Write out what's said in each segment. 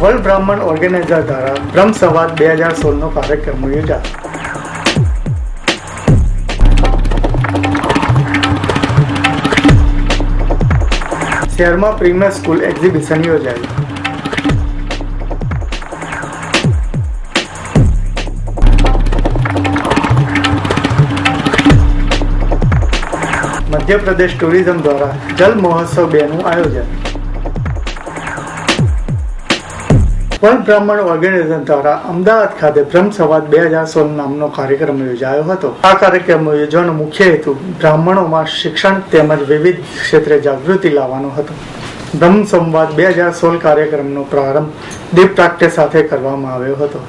World બ્રાહ્મણ organiser દ્વારા બ્રહ્મ સંવાદ બે હજાર સોળનો કાર્યક્રમ યોજાયો. શહેરમાં પ્રીમિયર સ્કૂલ એક્ઝિબિશન યોજાયું. મધ્યપ્રદેશ ટુરિઝમ દ્વારા જલ મહોત્સવ બેનું આયોજન. વર્લ્ડ બ્રાહ્મણ ઓર્ગેનાઇઝેશન દ્વારા અમદાવાદ ખાતે બ્રહ્મ સંવાદ બે હજાર સોળ નામનો કાર્યક્રમ યોજાયો હતો. આ કાર્યક્રમ યોજવાનો મુખ્ય હેતુ બ્રાહ્મણોમાં શિક્ષણ તેમજ વિવિધ ક્ષેત્રે જાગૃતિ લાવવાનો હતો. બ્રહ્મ સંવાદ બે હજાર સોળ કાર્યક્રમનો પ્રારંભ દીપ પ્રાગટ્ય સાથે કરવામાં આવ્યો હતો.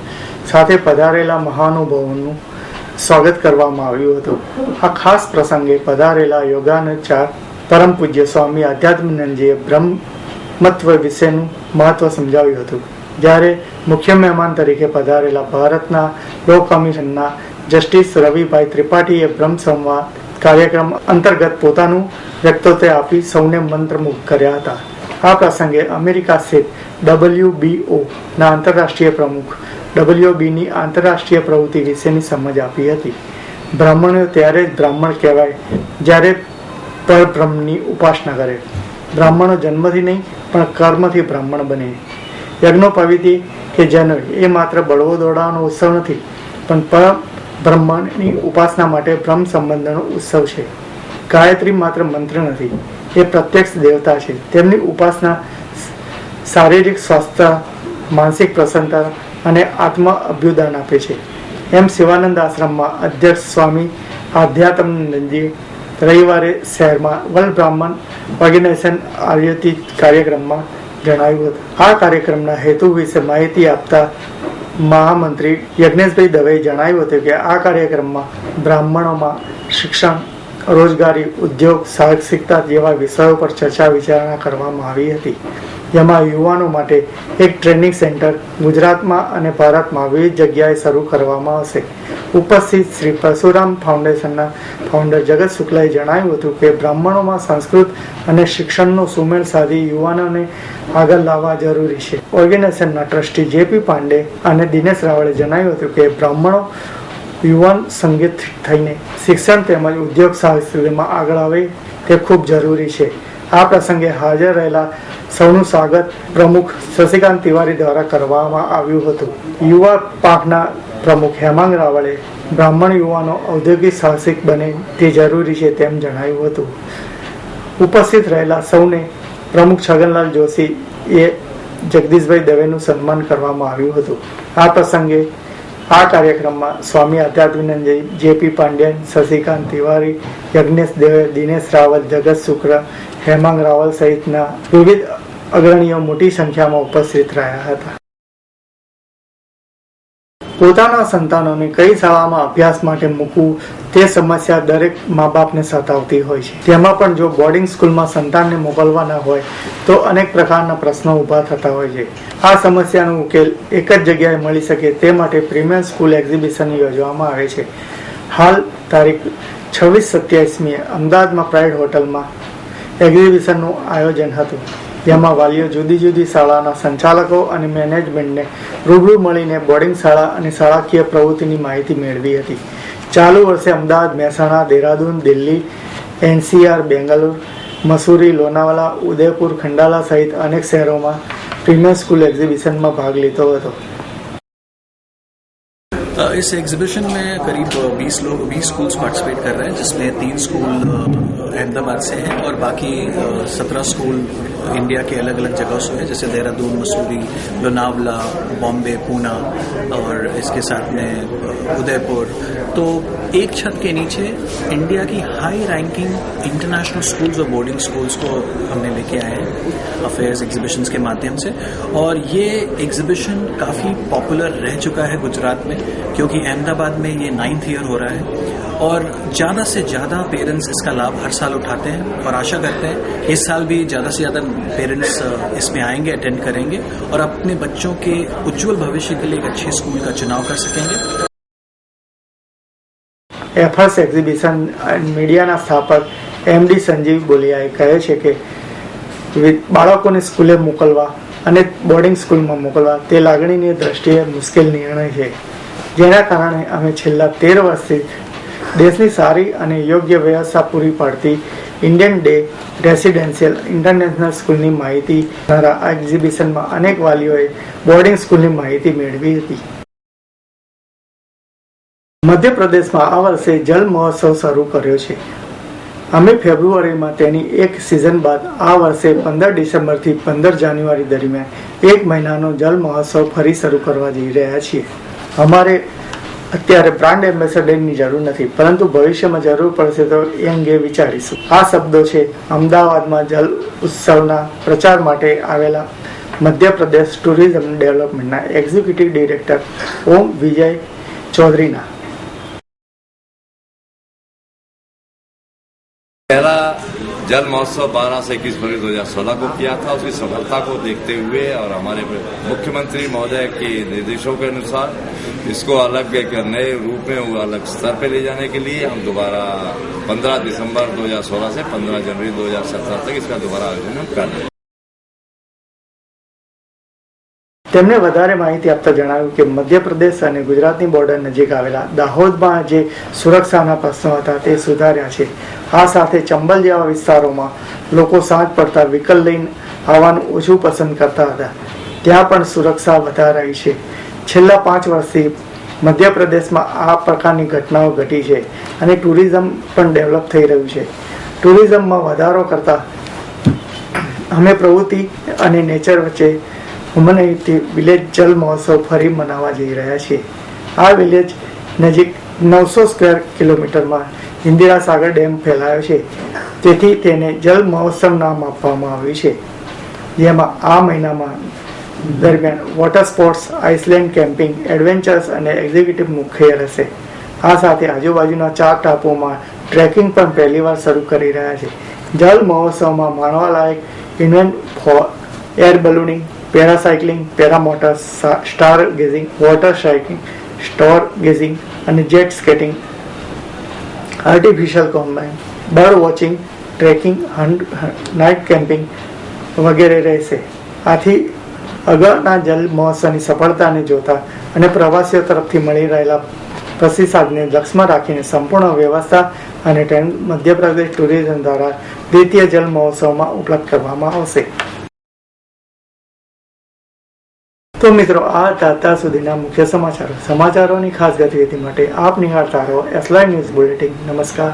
સાથે પધારેલા મહાનુભાવોનું સ્વાગત કરવામાં આવ્યું હતું. આ ખાસ પ્રસંગે પધારેલા યોગાનુચાર પરમ પૂજ્ય સ્વામી આધ્યાત્મનંદજીએ બ્રહ્મત્વ વિશેનું મહત્વ સમજાવ્યું હતું. જ્યારે મુખ્ય મહેમાન તરીકે પધારેલા ભારતના લો કમિશનના જસ્ટિસ રવિભાઈ ત્રિપાઠીએ બ્રહ્મ સંવાદ કાર્યક્રમ અંતર્ગત પોતાનું વ્યક્તિત્વ આપી સૌને મંત્રમુગ્ધ કર્યા હતા. આ પ્રસંગે અમેરિકા સ્થિત ડબલ્યુબીઓ ના આંતરરાષ્ટ્રીય પ્રમુખ ડબલ્યુબીની આંતરરાષ્ટ્રીય પ્રવૃત્તિ વિશેની સમજ આપી હતી. બ્રાહ્મણો ત્યારે જ બ્રાહ્મણ કહેવાય જ્યારે પરબ્રહ્મની ઉપાસના કરે. બ્રાહ્મણો જન્મથી નહીં, પણ કર્મથી બ્રાહ્મણ બને. યજ્ઞોપવિધિ કે જન્મ એ માત્ર બળવો દોડાવવાનો ઉત્સવ નથી, પણ પરમ બ્રહ્મની ઉપાસના માટે બ્રહ્મ સંબંધનો ઉત્સવ છે. ગાયત્રી માત્ર મંત્ર નથી, એ પ્રત્યક્ષ દેવતા છે. તેમની ઉપાસના શારીરિક સ્વાસ્થ્ય, માનસિક પ્રસન્નતા અને આત્મ અભ્યુદાન આપે છે. એમ શિવાનંદ આશ્રમમાં અધ્યક્ષ સ્વામી આધ્યાત્મનંદજી રવિવારે શહેરમાં વર્લ્ડ બ્રાહ્મણ ઓર્ગેનાઇઝેશન આયોજિત કાર્યક્રમમાં જણાવ્યું હતું. આ કાર્યક્રમના હેતુ વિશે માહિતી આપતા મહામંત્રી યજ્ઞેશભાઈ દવેએ જણાવ્યું હતું કે આ કાર્યક્રમમાં બ્રાહ્મણોમાં શિક્ષણ, રોજગારી, ઉદ્યોગ, સાહસિકતા જેવા વિષયો પર ચર્ચા વિચારણા કરવામાં આવી હતી. જેમાં યુવાનો માટે એક ટ્રેનિંગ સેન્ટર ગુજરાતમાં અને ભારતમાં વિવિધ જગ્યાએ શરૂ કરવામાં આવશે. ઉપસ્થિત શ્રી પરશુરામ ફાઉન્ડેશનના ફાઉન્ડર જગત શુક્લાએ જણાવ્યું હતું કે બ્રાહ્મણોમાં સંસ્કૃત અને શિક્ષણનો સુમેળ સાધી યુવાનોને આગળ લાવવા જરૂરી છે. ઓર્ગેનાઇઝેશનના ટ્રસ્ટી જેપી પાંડે અને દિનેશ રાવળે જણાવ્યું હતું કે બ્રાહ્મણો યુવાન સંગીત થઈને શિક્ષણ તેમજ ઉદ્યોગ સાહસિકમાં આગળ આવે તે ખૂબ જરૂરી છે. આ પ્રસંગે હાજર રહેલા સૌનું સ્વાગત પ્રમુખ શશિકાંત તિવારી દ્વારા કરવામાં આવ્યું હતું. યુવા પાકના પ્રમુખ હેમાંગ રાવળે બ્રાહ્મણ યુવાનો ઔદ્યોગિક સાહસિક બને તે જરૂરી છે તેમ જણાવ્યું હતું. ઉપસ્થિત રહેલા સૌને પ્રમુખ છગનલાલ જોશી એ જગદીશભાઈ દવેનું સન્માન કરવામાં આવ્યું હતું. આ પ્રસંગે આ કાર્યક્રમમાં સ્વામી આધ્યાત્મિનંદજી જેપી પાંડ્યન, શશિકાંત તિવારી, યજ્ઞેશ દેવે, દિનેશ રાવલ, જગત શુક્ર હેમાંગ રાવલ સહિતના વિવિધ અગ્રણીઓ મોટી સંખ્યામાં ઉપસ્થિત રહ્યા હતા. પોતાના સંતાનોને કઈ શાળામાં અભ્યાસ માટે મૂકવું તે સમસ્યા દરેક મા બાપને સતાવતી હોય છે. તેમાં પણ જો બોર્ડિંગ સ્કૂલમાં સંતાનને મોકલવાના હોય, તો અનેક પ્રકારના પ્રશ્નો ઊભા થતા હોય છે. આ સમસ્યાનો ઉકેલ એક જ જગ્યાએ મળી શકે તે માટે પ્રીમિયર સ્કૂલ એક્ઝિબિશન યોજવામાં આવે છે. હાલ તારીખ છવ્વીસ સત્યાવીસમીએ અમદાવાદમાં પ્રાઇડ હોટલમાં એક્ઝિબિશનનું આયોજન હતું. જેમાં વાલીઓ જુદી જુદી શાળાના સંચાલકો અને મેનેજમેન્ટને રૂબરૂ મળીને બોર્ડિંગ શાળા અને શાળાકીય પ્રવૃત્તિની માહિતી મેળવી હતી. ચાલુ વર્ષે અમદાવાદ, મહેસાણા, દેહરાદૂન, દિલ્હી, એનસીઆર, બેંગાલુર, મસૂરી, લોનાવાલા, ઉદયપુર, ખંડાલા સહિત અનેક શહેરોમાં પ્રીમિયર સ્કૂલ એક્ઝિબિશનમાં ભાગ લીધો હતો. इस एग्जीबिशन में करीब 20 लोग 20 स्कूल्स पार्टिसिपेट कर रहे हैं जिसमें तीन स्कूल अ, अहमदाबाद से हैं और बाकी सत्रह स्कूल इंडिया के अलग अलग जगहों से है, जैसे देहरादून, मसूरी, लोनावला, बॉम्बे, पूना और इसके साथ में उदयपुर। तो एक छत के नीचे इंडिया की हाई रैंकिंग इंटरनेशनल स्कूल्स और बोर्डिंग स्कूल्स को हमने लेके आए हैं अफेयर्स एग्जीबिशंस के माध्यम से। और ये एग्जीबिशन काफ़ी पॉपुलर रह चुका है गुजरात में, क्योंकि अहमदाबाद में ये नाइन्थ ईयर हो रहा है। और ज़्यादा से ज़्यादा पेरेंट्स इसका लाभ हर साल उठाते हैं और आशा करते हैं इस साल भी ज़्यादा से ज़्यादा पेरेंट्स इसमें आएंगे अटेंड करेंगे और अपने बच्चों के उज्जवल भविष्य के लिए एक अच्छे स्कूल का चुनाव कर सकेंगे એફર્સ એક્ઝિબિશન એન્ડ મીડિયાના સ્થાપક એમડી સંજીવ બોલિયાએ કહે છે કે વિ- બાળકોને સ્કૂલે મોકલવા અને બોર્ડિંગ સ્કૂલમાં મોકલવા તે લાગણીની દ્રષ્ટિએ મુશ્કેલ નિર્ણય છે જેના કારણે અમે છેલ્લા તેર વર્ષથી દેશની સારી અને યોગ્ય વ્યવસ્થા પૂરી પાડતી ઇન્ડિયન ડે રેસિડેન્શિયલ ઇન્ટરનેશનલ સ્કૂલની માહિતી આ એક્ઝિબિશનમાં અનેક વાલીઓએ બોર્ડિંગ સ્કૂલની માહિતી મેળવી હતી. મધ્યપ્રદેશમાં આ વર્ષે જલ મહોત્સવ શરૂ કર્યો છે. અમે ફેબ્રુઆરીમાં તેની એક સિઝન બાદ આ વર્ષે પંદર ડિસેમ્બરથી પંદર જાન્યુઆરી દરમિયાન એક મહિનાનો જલ મહોત્સવ ફરી શરૂ કરવા જઈ રહ્યા છીએ. અમારે અત્યારે બ્રાન્ડ એમ્બેસેડરની જરૂર નથી, પરંતુ ભવિષ્યમાં જરૂર પડશે તો એ અંગે વિચારીશું. આ શબ્દો છે અમદાવાદમાં જલ ઉત્સવના પ્રચાર માટે આવેલા મધ્યપ્રદેશ ટુરિઝમ ડેવલપમેન્ટના એક્ઝિક્યુટિવ ડિરેક્ટર ઓમ વિજય ચૌધરીના. પહેલાં जल महोत्सव 12 से 21 फरवरी 2016 को किया था। उसकी सफलता को देखते हुए और हमारे मुख्यमंत्री महोदय के निर्देशों के अनुसार इसको अलग एक नए रूप में अलग स्तर पर ले जाने के लिए हम दोबारा 15 दिसंबर 2016 से 15 जनवरी 2017 तक इसका दोबारा आयोजन हम कर रहे हैं। તેમણે વધારે માહિતી આપતા જણાવ્યું કે મધ્યપ્રદેશ અને ગુજરાતની બોર્ડર નજીક આવેલા દાહોદમાં જે સુરક્ષાના પ્રશ્નો હતા તે સુધાર્યા છે. આ સાથે ચંબલ જેવા વિસ્તારોમાં લોકો સાંજ પડતા વિકલ લઈને આવવાનું ઓછું પસંદ કરતા હતા. ત્યાં પણ સુરક્ષા વધારાઈ છે. છેલ્લા પાંચ વર્ષથી મધ્યપ્રદેશમાં આ પ્રકારની ઘટનાઓ ઘટી છે અને ટુરિઝમ પણ ડેવલપ થઈ રહ્યું છે. ટુરિઝમમાં વધારો કરતા અમે પ્રવૃત્તિ અને નેચર વચ્ચે હ્યુમનિટી વિલેજ જલ મહોત્સવ ફરી મનાવવા જઈ રહ્યા છીએ આ વિલેજ નજીક નવસો સ્ક્વેર કિલોમીટરમાં ઇન્દિરા સાગર ડેમ ફેલાયો છે. તેથી તેને જલ મહોત્સવ નામ આપવામાં આવ્યું છે. જેમાં આ મહિનામાં દરમિયાન water sports island camping adventures અને એક્ઝિક્યુટિવ મુખ્ય રહેશે. આ સાથે આજુબાજુના ચાર ટાપુઓમાં ટ્રેકિંગ પણ પહેલીવાર શરૂ કરી રહ્યા છે. જલ મહોત્સવમાં માણવાલાયક invent for air ballooning parasailing paramotor stargazing, water cycling store gazing અને jet skating. Artificial combine bird watching trekking night camping વગેરે રહેશે. આથી અગાઉના જલ મહોત્સવની સફળતાને જોતા અને પ્રવાસીઓ તરફથી મળી રહેલા પ્રતિસાદને લક્ષમાં રાખીને સંપૂર્ણ વ્યવસ્થા અને ટ્રેન મધ્યપ્રદેશ ટુરિઝમ દ્વારા દ્વિતીય જલ મહોત્સવમાં ઉપલબ્ધ કરવામાં આવશે. તો મિત્રો, આ તાતા સુધીના મુખ્ય સમાચારો. સમાચારોની ખાસ ગતિવિધિ માટે આપ નિહાળતા રહો એસલાઈ ન્યૂઝ બુલેટિન નમસ્કાર.